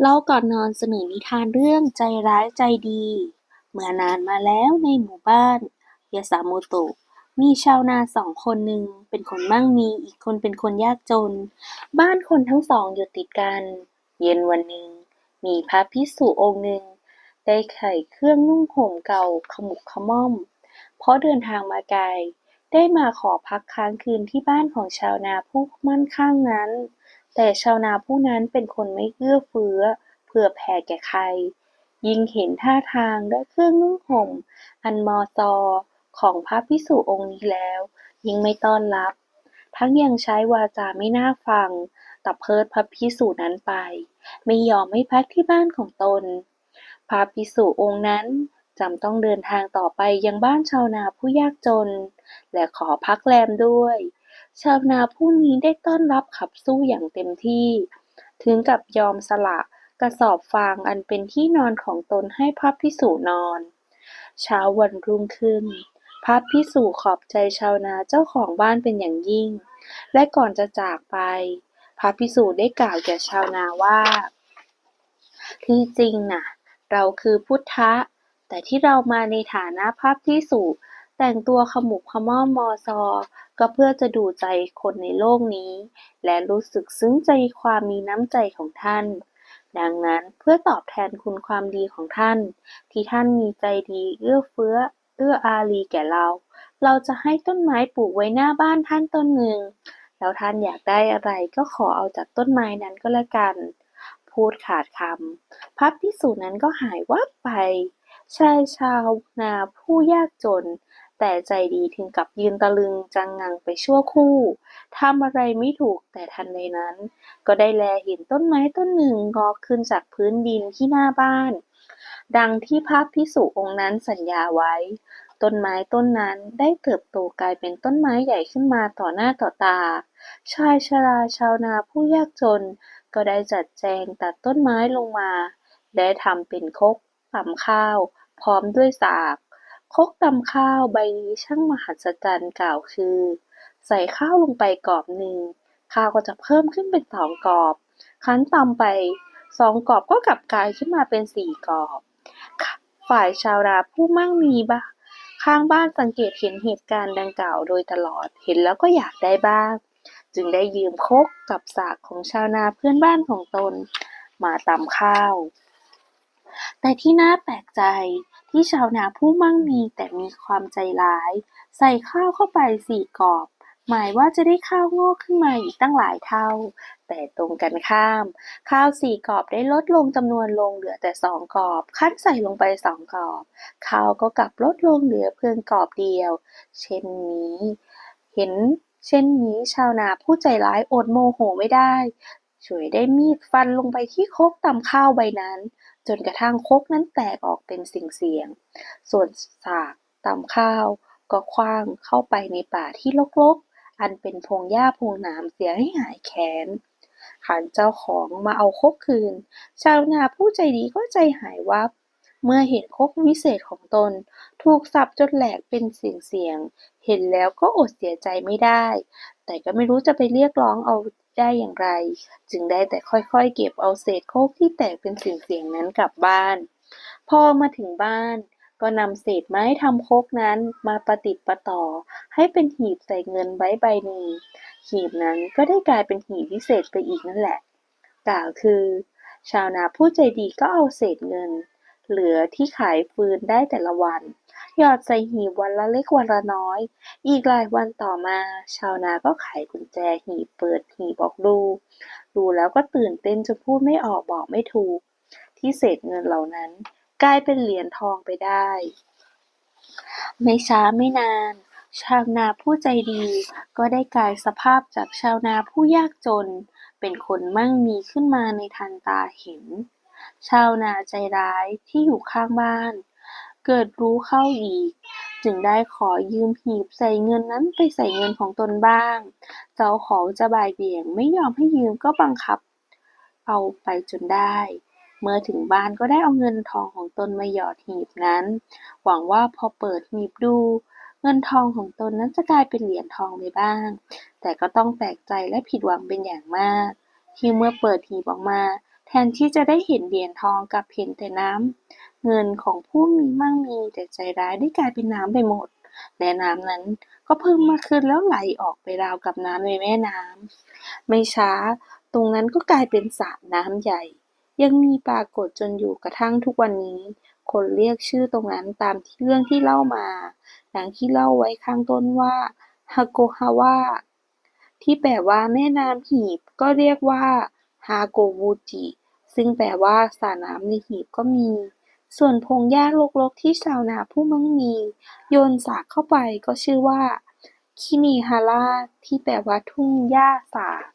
เล่าก่อนนอนเสนอนิทานเรื่องใจร้ายใจดี เมื่อนานมาแล้วในหมู่บ้านยาสาโมโตะมีชาวนาสองคนหนึ่งเป็นคนมั่งมีอีกคนเป็นคนยากจน บ้านคนทั้งสองอยู่ติดกัน เย็นวันหนึ่ง มีพระภิกษุองค์หนึ่ง ได้ไขเครื่องนุ่งห่มเก่าขมุกขม่อม เพราะเดินทางมาไกลได้มาขอพักค้างคืนที่บ้านของชาวนาผู้มั่งคั่งนั้น แต่ชาวนาผู้นั้นเป็นคนไม่เอื้อเฟื้อเผื่อแผ่แก่ใคร ยิ่งเห็นท่าทางและเครื่องนุ่งห่ม อันมอซอของพระภิกษุองค์นี้แล้ว ยิ่งไม่ต้อนรับ ทั้งยังใช้วาจาไม่น่าฟังตับเพิดพระภิกษุนั้นไป ไม่ยอมให้พักที่บ้านของตน พระภิกษุองค์นั้นจำต้องเดินทางต่อไปยังบ้านชาวนาผู้ยากจน และขอพักแรมด้วย ชาวนาผู้นี้ได้ต้อนรับขับสู้อย่างเต็มที่ ถึงกับยอมสละกระสอบฟางอันเป็นที่นอนของตนให้พระภิกษุนอน เช้าวันรุ่งขึ้น พระภิกษุขอบใจชาวนาเจ้าของบ้านเป็นอย่างยิ่ง และก่อนจะจากไป พระภิกษุได้กล่าวแก่ชาวนาว่า ที่จริงน่ะ เราคือพุทธะ แต่ที่เรามาในฐานะพระภิกษุ แต่งตัวขมุกขม่อมมอซอ ก็เพื่อจะดูใจคนในโลกนี้ และรู้สึกซึ้งใจความมีน้ำใจของท่าน ดังนั้นเพื่อตอบแทนคุณความดีของท่าน ที่ท่านมีใจดีเอื้อเฟื้อ เอื้ออารีแก่เรา เราจะให้ต้นไม้ปลูกไว้หน้าบ้านท่านต้นหนึ่ง แล้วท่านอยากได้อะไรก็ขอเอาจากต้นไม้นั้นก็แล้วกัน พูดขาดคำพระภิกษุนั้นก็หายวับไปชายชาวนาผู้ยากจน แต่ใจดีถึงกับยืนตะลึงจังงังไปชั่วคู่ทำอะไรไม่ถูกแต่ทันใดนั้น ก็ได้แลเห็นต้นไม้ต้นหนึ่งงอกขึ้นจากพื้นดินที่หน้าบ้าน ดังที่พระภิกษุองค์นั้นสัญญาไว้ ต้นไม้ต้นนั้นได้เติบโตกลายเป็นต้นไม้ใหญ่ขึ้นมาต่อหน้าต่อตา ชายชราชาวนาผู้ยากจน ก็ได้จัดแจงตัดต้นไม้ลงมา ได้ทำเป็นคกตำข้าว พร้อมด้วยสาก ครกตำข้าวใบนี้ช่างมหัศจรรย์กล่าวคือ ใส่ข้าวลงไปกรอบหนึ่งข้าวก็จะเพิ่มขึ้นเป็นสองกรอบ คั้นตำไปสองกรอบก็กลับกลายขึ้นมาเป็นสี่กรอบ ฝ่ายชาวนาผู้มั่งมีบ้าข้างบ้านสังเกตเห็นเหตุการณ์ดังกล่าวโดยตลอดเห็นแล้วก็อยากได้บ้าง จึงได้ยืมคกกับสากของชาวนาเพื่อนบ้านของตน มาตำข้าว แต่ที่น่าแปลกใจ ที่ชาวนาผู้มั่งมีแต่มีความใจร้าย ใส่ข้าวเข้าไปสี่กรอบ หมายว่าจะได้ข้าวงอกขึ้นมาอีกตั้งหลายเท่า แต่ตรงกันข้าม ข้าวสี่กรอบได้ลดลงจำนวนลงเหลือแต่สองกรอบ คั้นใส่ลงไปสองกรอบ ข้าวก็กลับลดลงเหลือเพียงกรอบเดียว เช่นนี้ เห็นเช่นนี้ชาวนาผู้ใจร้ายอดโมโหไม่ได้ ช่วยได้มีดฟันลงไปที่คกตำข้าวใบนั้น จนกระทั่งคกนั้นแตกออกเป็นสิ่งเสียง ส่วนสากตำข้าว ก็คว้างเข้าไปในป่าที่รกๆ อันเป็นพงหญ้าพงนามเสียให้หายแค้นขันเจ้าของมาเอาคกคืน ชาวนาผู้ใจดีก็ใจหายวับ เมื่อเห็นคกวิเศษของตน ถูกสับจนแหลกเป็นเสียงๆเห็นแล้วก็อดเสียใจไม่ได้ แต่ก็ไม่รู้จะไปเรียกร้องเอา ได้อย่างไร จึงได้แต่ค่อยๆ เก็บเอาเศษโคกที่แตกเป็นเสียงๆนั้นกลับบ้าน พอมาถึงบ้าน ก็นำเศษไม้ทำโคกนั้นมาประติดประต่อ ให้เป็นหีบใส่เงินไว้ใบหนึ่งหีบนั้นก็ได้กลายเป็นหีบวิเศษไปอีกนั่นแหละ กล่าวคือ ชาวนาผู้ใจดีก็เอาเศษเงิน เหลือที่ขายฟืนได้แต่ละวัน หยอดใส่หีบวันละเล็กวันละน้อย อีกหลายวันต่อมา ชาวนาก็ไขกุญแจหีบเปิดหีบออกดู ดูแล้วก็ตื่นเต้นจนพูดไม่ออกบอกไม่ถูก ที่เศษเงินเหล่านั้น กลายเป็นเหรียญทองไปได้ ไม่ช้าไม่นาน ชาวนาผู้ใจดี ก็ได้กลายสภาพจากชาวนาผู้ยากจน เป็นคนมั่งมีขึ้นมาในทันตาเห็น ชาวนาใจร้ายที่อยู่ข้างบ้าน เกิดรู้เข้าอีก จึงได้ขอยืมหีบใส่เงินนั้นไปใส่เงินของตนบ้าง เจ้าของจะบ่ายเบี่ยงไม่ยอมให้ยืมก็บังคับ เอาไปจนได้ เมื่อถึงบ้านก็ได้เอาเงินทองของตนมาหยอดหีบนั้น หวังว่าพอเปิดหีบดู เงินทองของตนนั้นจะกลายเป็นเหรียญทองไปบ้าง แต่ก็ต้องแปลกใจและผิดหวังเป็นอย่างมาก ที่เมื่อเปิดหีบออกมา แทนที่จะได้เห็นเหรียญทองกลับเห็นแต่น้ำ เงินของผู้มีมั่งมีแต่ใจร้ายได้กลายเป็นน้ำไปหมด และน้ำนั้นก็เพิ่มมากขึ้นแล้วไหลออกไปราวกับน้ำในแม่น้ำ ไม่ช้าตรงนั้นก็กลายเป็นสระน้ำใหญ่ ยังมีปรากฏจนอยู่กระทั่งทุกวันนี้ คนเรียกชื่อตรงนั้นตามที่เรื่องที่เล่ามาดังที่เล่าไว้ข้างต้นว่าฮาโกฮาวะที่แปลว่าแม่น้ำหีบก็เรียกว่า ฮาโกวูจิ ซึ่งแปลว่าสระน้ำในหีบก็มี ส่วนพงหญ้ารกๆที่ชาวนาผู้มั่งมี โยนสากเข้าไปก็ชื่อว่า คิมิฮาระที่แปลว่าทุ่งหญ้าสาก